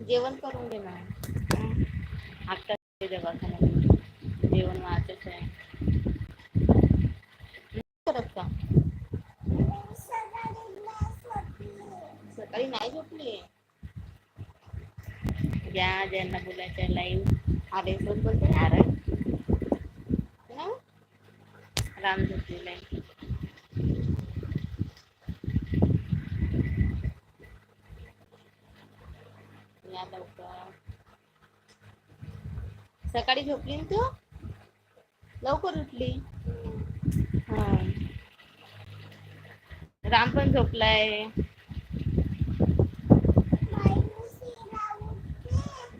जेवण करून घे ना हं. आता दवाखान्यात जेवण वाचच आहे. करत का? सकाळी नाही झोपली? ज्या ज्यांना बोलायचं लाईव्ह आरे सोबत बोलते आरे? राम झोपलेला आहे सकाळी झोपली ना तू? लवकर उठली. हा. राम पण झोपलाय.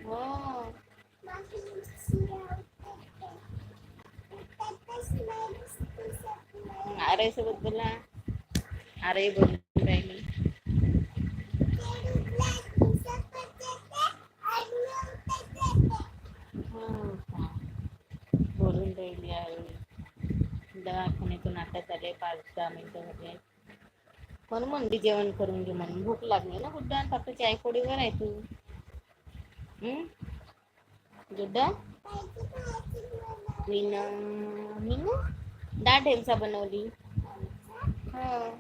हो. सोबत बोला. अरे बोल राहिली हो का? बोलून राहिली आहे दवाखान्यातून आता झाले पाच दहा मिनिटं झाले. म्हणून म्हणली जेवण करून घे म्हणून. भूक लागली ना गुड्डा पापाची आईकोडीवर आहे तू. गुड्डा? मीन मीन? डाळ ढेमसा बनवली. हो.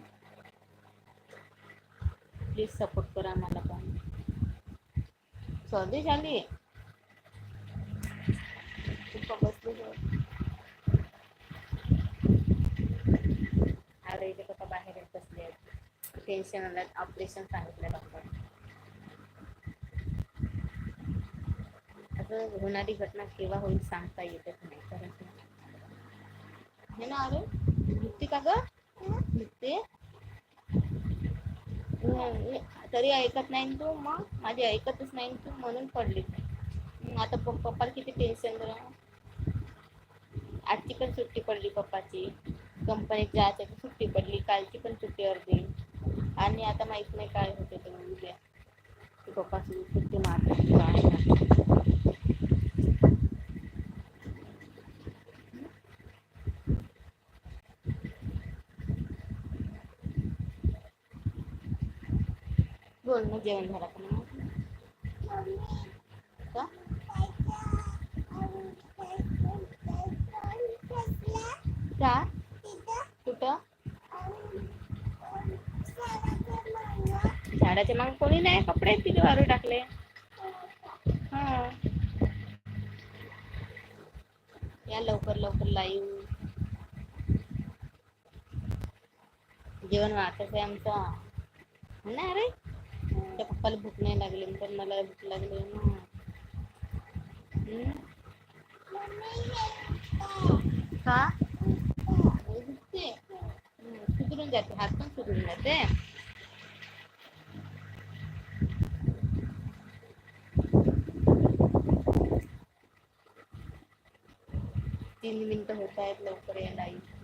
प्लीज सपोर्ट करा मला पण. सर्दी झाली पप्पा बसले जवळ. अरे इथे पप्पा आहेत. टेन्शन आलं ऑपरेशन सांगितलं डॉक्टर असं होणारी घटना केव्हा होईल सांगता येतच नाही कारण हे ना अरे भीती का ग? भीती तरी ऐकत नाही तू मग? माझी ऐकतच नाही तू म्हणून पडली. आता प- पप्पाला किती टेन्शन आजची पण सुट्टी पडली पप्पाची. कंपनीत जायचं. सुट्टी पडली कालची पण सुट्टी अर्धी. आणि आता माहीत नाही काय होते ते उद्या. की सुट्टी मारतात बोल मग जेवण झालं का नाही का का कुठं झाडाच्या मागे कोणी नाही कपडे तिथे वारू टाकले. हा. या लवकर लवकर लाईव्ह जेवण वाटत आहे आमचा. हो ना अरे त्या पप्पाला भूक नाही लागली पण मला भूक लागली. ना हम्म? का? सुधरून जाते हात पण सुधरून जाते. तीन मिनिटं होत आहेत लवकर या लाईव्ह